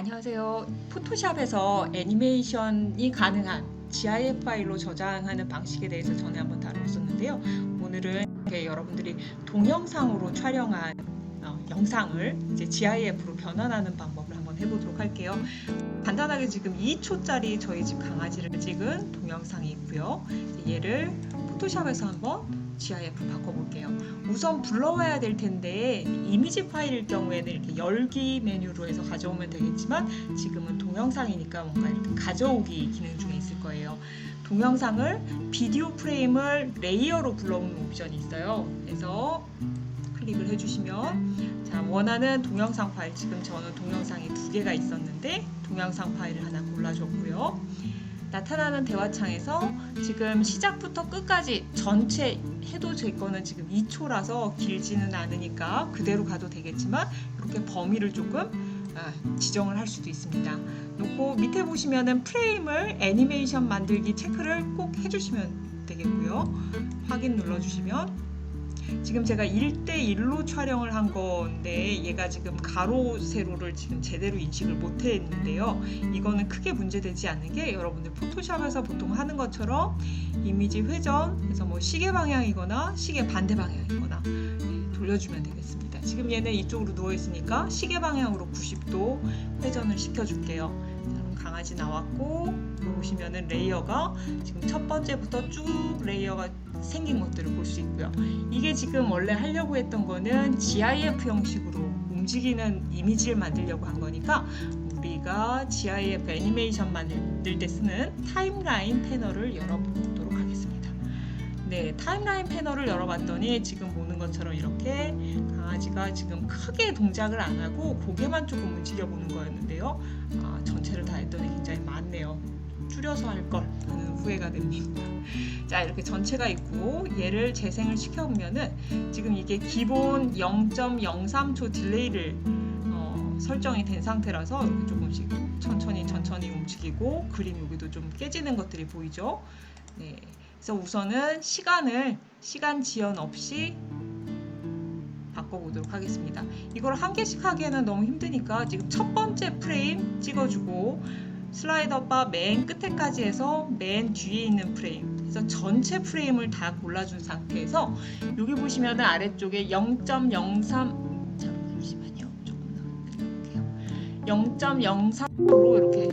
안녕하세요. 포토샵에서 애니메이션이 가능한 GIF 파일로 저장하는 방식에 대해서 전에 한번 다뤘었는데요. 오늘은 여러분들이 동영상으로 촬영한 어, 영상을 이제 GIF로 변환하는 방법을 한번 해보도록 할게요. 간단하게 지금 2초짜리 저희 집 강아지를 찍은 동영상이 있고요. 얘를 포토샵에서 한번 GIF 바꿔볼게요. 우선 불러와야 될 텐데 이미지 파일일 경우에는 이렇게 열기 메뉴로 해서 가져오면 되겠지만 지금은 동영상이니까 뭔가 이렇게 가져오기 기능 중에 있을 거예요. 동영상을 비디오 프레임을 레이어로 불러오는 옵션이 있어요. 그래서 클릭을 해주시면 자 원하는 동영상 파일 지금 저는 동영상이 두 개가 있었는데 동영상 파일을 하나 골라줬고요. 나타나는 대화창에서 지금 시작부터 끝까지 전체 해도 될 거는 지금 2초라서 길지는 않으니까 그대로 가도 되겠지만 이렇게 범위를 조금 아, 지정을 할 수도 있습니다. 놓고 밑에 보시면은 프레임을 애니메이션 만들기 체크를 꼭 해주시면 되겠고요. 확인 눌러주시면 지금 제가 1대1로 촬영을 한 건데 얘가 지금 가로 세로를 지금 제대로 인식을 못 했는데요. 이거는 크게 문제되지 않는 게 여러분들 포토샵에서 보통 하는 것처럼 이미지 회전해서 뭐 시계 방향이거나 시계 반대 방향이거나 네, 돌려주면 되겠습니다. 지금 얘는 이쪽으로 누워 있으니까 시계 방향으로 90도 회전을 시켜줄게요. 자, 그럼 강아지 나왔고 보시면은 레이어가 지금 첫 번째부터 쭉 레이어가 생긴 것들을 볼 수 있고요. 이게 지금 원래 하려고 했던 거는 GIF 형식으로 움직이는 이미지를 만들려고 한 거니까 우리가 GIF 애니메이션 만들 때 쓰는 타임라인 패널을 열어보도록 하겠습니다. 네, 타임라인 패널을 열어봤더니 지금 보는 것처럼 이렇게 강아지가 지금 크게 동작을 안 하고 고개만 조금 움직여 보는 거였는데요. 아, 전체를 다 했더니 굉장히 많네요. 줄여서 할 걸 하는 후회가 됩니다. 자 이렇게 전체가 있고 얘를 재생을 시켜보면은 지금 이게 기본 0.03초 딜레이를 어, 설정이 된 상태라서 이렇게 조금씩 천천히 천천히 움직이고 그림 여기도 좀 깨지는 것들이 보이죠. 네, 그래서 우선은 시간을 시간 지연 없이 바꿔보도록 하겠습니다. 이걸 한 개씩 하기에는 너무 힘드니까 지금 첫 번째 프레임 찍어주고 슬라이더 바 맨 끝에까지 해서 맨 뒤에 있는 프레임. 그래서 전체 프레임을 다 골라준 상태에서 여기 보시면은 아래쪽에 0.03 잠시만요. 조금 더 그려볼게요. 0.03로 이렇게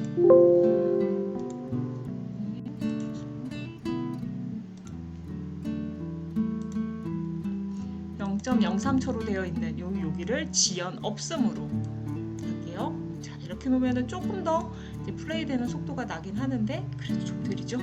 (0.03초로) 되어 있는 요 여기를 지연 없음으로 할게요. 자 이렇게 놓으면은 조금 더 플레이되는 속도가 나긴 하는데 그래도 좀 느리죠.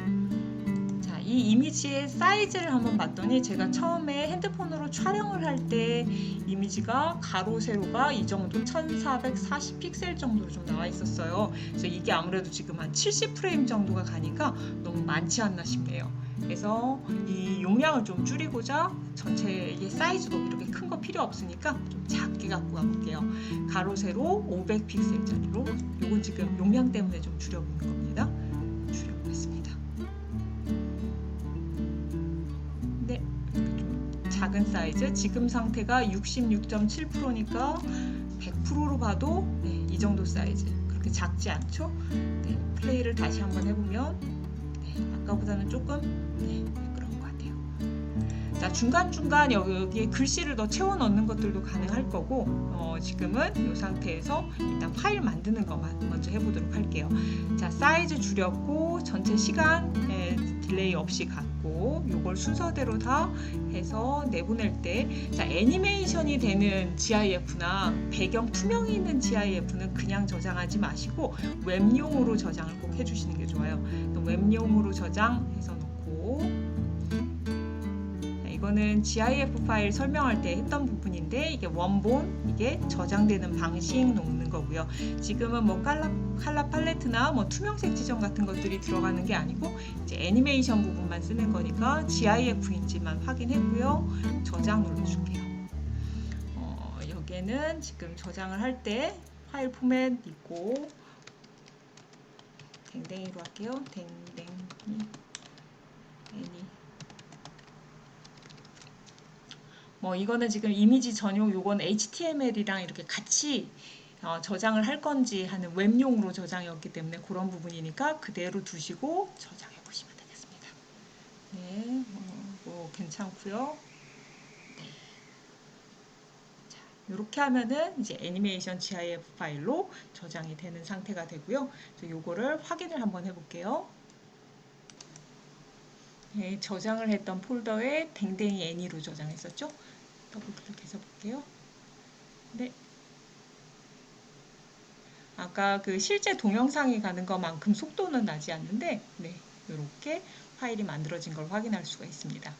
자, 이 이미지의 사이즈를 한번 봤더니 제가 처음에 핸드폰으로 촬영을 할 때 이미지가 가로 세로가 이 정도 1440 픽셀 정도로 좀 나와 있었어요. 그래서 이게 아무래도 지금 한 70 프레임 정도가 가니까 너무 많지 않나 싶네요. 그래서 이 용량을 좀 줄이고자 전체의 사이즈도 이렇게 큰 거 필요 없으니까 좀 작게 갖고 가볼게요. 가로 세로 500 픽셀짜리로 요건 지금 용량 때문에 좀 줄여보는 겁니다. 줄여보겠습니다. 네, 좀 작은 사이즈. 지금 상태가 66.7%니까 100%로 봐도 네, 이 정도 사이즈. 그렇게 작지 않죠? 네, 플레이를 다시 한번 해보면 네, 아까보다는 조금 네. 자 중간중간 여기, 여기에 글씨를 더 채워 넣는 것들도 가능할 거고 어, 지금은 이 상태에서 일단 파일 만드는 것만 먼저 해보도록 할게요. 자 사이즈 줄였고 전체 시간 에, 딜레이 없이 갔고 요걸 순서대로 다 해서 내보낼 때 자 애니메이션이 되는 GIF나 배경 투명이 있는 GIF는 그냥 저장하지 마시고 웹용으로 저장을 꼭 해주시는 게 좋아요. 웹용으로 저장해서 놓고 자, 이거는 GIF 파일 설명할 때 했던 부분인데 이게 원본 이게 저장되는 방식 놓는 거고요. 지금은 뭐 칼라, 칼라 팔레트나 뭐 투명색 지정 같은 것들이 들어가는 게 아니고 이제 애니메이션 부분만 쓰는 거니까 GIF인지만 확인했고요. 저장 눌러줄게요. 어, 여기에는 지금 저장을 할 때 파일 포맷 있고 댕댕이로 할게요. 댕댕이 애니 뭐 이거는 지금 이미지 전용 요건 HTML이랑 이렇게 같이 어, 저장을 할 건지 하는 웹용으로 저장이었기 때문에 그런 부분이니까 그대로 두시고 저장해 보시면 되겠습니다. 네, 어, 뭐 괜찮고요. 네. 자, 이렇게 하면은 이제 애니메이션 GIF 파일로 저장이 되는 상태가 되고요. 요거를 확인을 한번 해볼게요. 네, 저장을 했던 폴더에 댕댕이 애니로 저장했었죠. 더블 클릭해서 볼게요. 네. 아까 그 실제 동영상이 가는 것만큼 속도는 나지 않는데, 네, 이렇게 파일이 만들어진 걸 확인할 수가 있습니다.